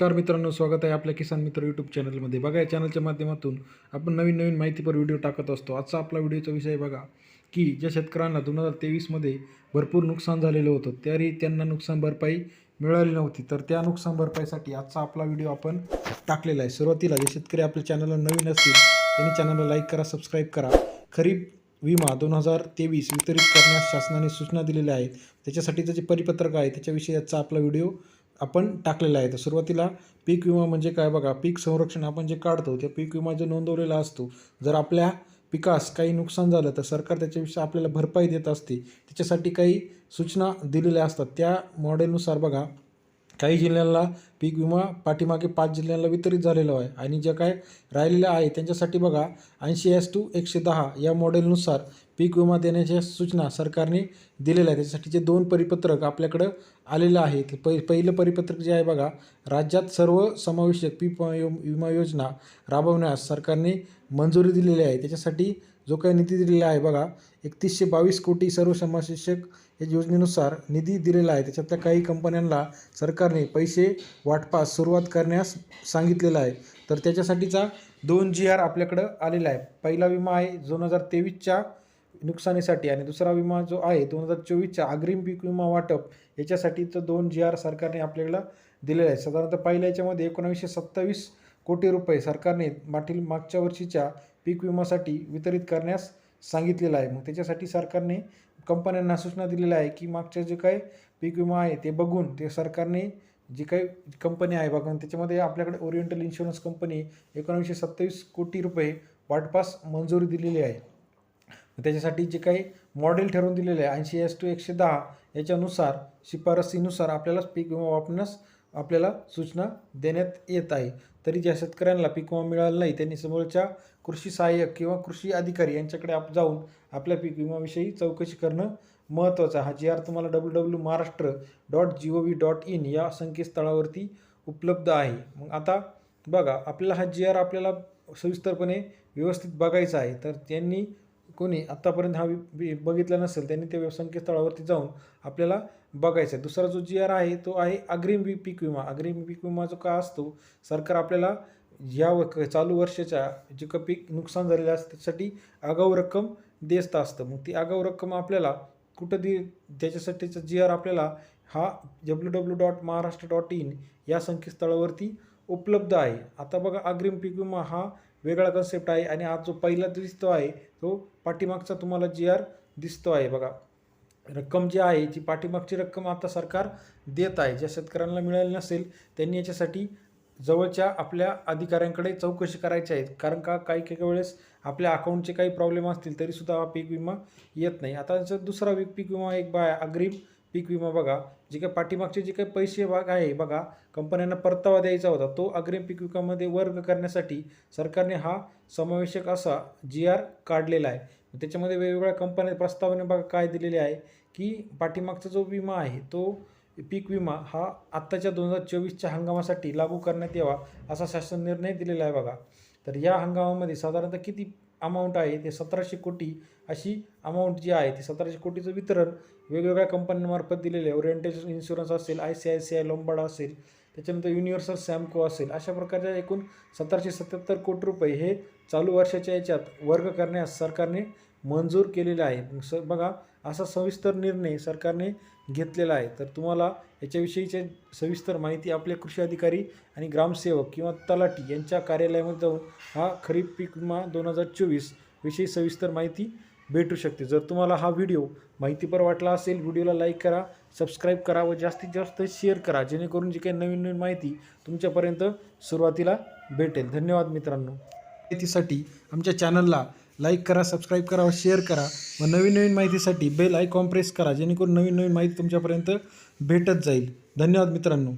नमस्कार मित्रांनो स्वागत आहे आपल्या किसान मित्र यूट्यूब चॅनलमध्ये बघा या चॅनलच्या माध्यमातून आपण नवीन नवीन माहितीपर व्हिडिओ टाकत असतो. आजचा आपला व्हिडिओचा विषय बघा की ज्या शेतकऱ्यांना दोन हजार तेवीसमध्ये भरपूर नुकसान झालेलं होतं तरी त्यांना नुकसान भरपाई मिळाली नव्हती. तर त्या नुकसान भरपाईसाठी आजचा आपला व्हिडिओ आपण टाकलेला आहे. सुरुवातीला जे शेतकरी आपल्या चॅनलला नवीन असतील त्यांनी चॅनलला लाईक करा सबस्क्राईब करा. खरीप विमा दोन हजार तेवीस वितरित करण्यास शासनाने सूचना दिलेल्या आहेत. त्याच्यासाठीचं जे परिपत्रक आहे त्याच्याविषयी आजचा आपला व्हिडिओ आपण टाकलेला आहे. तर सुरुवातीला पीक विमा म्हणजे काय बघा पीक संरक्षण आपण जे काढतो त्या पीक विमा जो नोंदवलेला असतो जर आपल्या पिकास काही नुकसान झालं तर सरकार त्याच्याविषयी आपल्याला भरपाई देत असते. त्याच्यासाठी काही सूचना दिलेल्या असतात. त्या मॉडेलनुसार बघा काही जिल्ह्यांना पीक विमा पाठीमागे पाच जिल्ह्यांना वितरित झालेला आहे आणि ज्या काय राहिलेल्या आहे त्यांच्यासाठी बघा ऐंशी एस टू एकशे दहा या मॉडेलनुसार पीक विमा देण्याच्या सूचना सरकारने दिलेल्या आहे त्याच्यासाठीचे दोन परिपत्रक आपल्याकडं आलेलं आहे. ते पै पहिलं परिपत्रक जे आहे बघा राज्यात सर्व समावेशक पीक यो- विमा योजना राबवण्यास सरकारने मंजुरी दिलेली आहे. त्याच्यासाठी जो काही निधी दिलेला आहे बघा एकतीसशे बावीस कोटी सर्व समाशिक्षक या योजनेनुसार निधी दिलेला आहे. त्याच्यातल्या काही कंपन्यांना सरकारने पैसे वाटपास सुरुवात करण्यास सांगितलेलं आहे. तर त्याच्यासाठीचा दोन जी आर आपल्याकडं आलेला आहे. पहिला विमा आहे दोन हजार तेवीसच्या नुकसानीसाठी आणि दुसरा विमा जो आहे दोन हजार चोवीसच्या अग्रिम पीक विमा वाटप याच्यासाठीचं दोन जी आर सरकारने आपल्याला दिलेलं आहे. साधारणतः पहिल्या याच्यामध्ये एकोणावीसशे सत्तावीस कोटी रुपये सरकारने मागील मागच्या वर्षीच्या पीक विमासाठी वितरित करण्यास सांगितलेलं आहे. मग त्याच्यासाठी सरकारने कंपन्यांना सूचना दिलेल्या आहे की मागच्या जे काही पीक विमा आहे ते बघून ते सरकारने जी काही कंपनी आहे बघून त्याच्यामध्ये आपल्याकडे ओरिएंटल इन्शुरन्स कंपनी एकोणीसशे सत्तावीस कोटी रुपये वाटपास मंजुरी दिलेली आहे. त्याच्यासाठी जे काही मॉडेल ठरवून दिलेले आहे ऐंशी एस टू एकशे दहा याच्यानुसार शिफारसीनुसार आपल्याला पीक विमा वापरण्यास आपल्याला सूचना देण्यात येत आहे. तरी ज्या शेतकऱ्यांना पीक विमा मिळाला नाही त्यांनी समोरच्या कृषी सहाय्यक किंवा कृषी अधिकारी यांच्याकडे आप जाऊन आपल्या पीक विमाविषयी चौकशी करणं महत्त्वाचं आहे. हा जी आर तुम्हाला W W Maharashtra dot G O V dot in या संकेतस्थळावरती उपलब्ध आहे. मग आता बघा आपल्याला हा जी आर आपल्याला सविस्तरपणे व्यवस्थित बघायचा आहे. तर त्यांनी कोणी आत्तापर्यंत हा वि- बघितला नसेल त्यांनी त्या संकेतस्थळावरती जाऊन आपल्याला बघायचं आहे दुसरा जो जी आर आहे तो आहे अग्रिम वी पीक विमा. अग्रिम पीक विमा जो का असतो सरकार आपल्याला या व चालू वर्षाच्या जे का पीक नुकसान झालेलं असतं त्यासाठी आगाऊ रक्कम देत असतं. मग ती आगाऊ रक्कम आपल्याला कुठं दे त्याच्यासाठीचा जी आर आपल्याला हा W W dot Maharashtra dot in या संकेतस्थळावरती उपलब्ध आहे. आता बघा अग्रिम पीक विमा हा वेगळा कन्सेप्ट आहे आणि आज जो पहिला दिसतो आहे तो पाठीमागचा तुम्हाला जी आर दिसतो आहे बघा. रक्कम जी आहे ती पाठीमागची रक्कम आता सरकार देत आहे ज्या शेतकऱ्यांना मिळाली नसेल त्यांनी याच्यासाठी जवळच्या आपल्या अधिकाऱ्यांकडे चौकशी करायची आहे. कारण का काही काही वेळेस आपल्या अकाउंटचे काही प्रॉब्लेम असतील तरीसुद्धा हा पीक विमा येत नाही. आता जर दुसरा पीक विमा एक बा अग्रिम पीक विमा बघा जे काही पाठीमागचे जे काही पैसे भाग आहे बघा कंपन्यांना परतावा द्यायचा होता तो अग्रिम पीक विकामध्ये वर्ग करण्यासाठी सरकारने हा समावेशक असा जी आर काढलेला आहे. त्याच्यामध्ये वेगवेगळ्या कंपन्या प्रस्तावने बघा काय दिलेले आहे की पाठीमागचा जो विमा आहे तो पीक विमा हा आत्ताच्या दोन हजार चोवीसच्या हंगामासाठी लागू करण्यात यावा असा शासन निर्णय दिलेला आहे बघा. तर या हंगामामध्ये साधारणतः किती अमाऊंट आहे ते सतराशे कोटी अशी अमाऊंट जी आहे ती सतराशे कोटीचं वितरण वेगवेगळ्या कंपन्यांमार्फत दिलेलं आहे. ओरिएंटेज इन्शुरन्स असेल I C I C I Lombard असेल त्याच्यानंतर युनिव्हर्सल सॅमको असेल अशा प्रकारच्या एकूण सतराशे सत्याहत्तर कोटी रुपये हे चालू वर्षाच्या याच्यात वर्ग करण्यास सरकारने मंजूर केलेले आहे. स बघा असा सविस्तर निर्णय सरकारने घेतलेला आहे. तर तुम्हाला याच्याविषयीचे सविस्तर माहिती आपले कृषी अधिकारी आणि ग्रामसेवक किंवा तलाठी यांच्या कार्यालयामध्ये जाऊन हा खरीप पीक विमा दोन हजार चोवीस विषयी सविस्तर माहिती भेटू शकते. जर तुम्हाला हा व्हिडिओ माहितीपर वाटला असेल व्हिडिओला लाईक करा सबस्क्राईब करा व जास्तीत जास्त शेअर करा. जेणेकरून जी काही नवीन नवीन माहिती तुमच्यापर्यंत सुरुवातीला भेटेल. धन्यवाद मित्रांनो. माहितीसाठी आमच्या चॅनलला लाईक करा सबस्क्राईब करा व शेअर करा. व नवीन नवीन माहितीसाठी बेल आयकॉन प्रेस करा जेणेकरून नवीन नवीन माहिती तुमच्यापर्यंत भेटत जाईल. धन्यवाद मित्रांनो.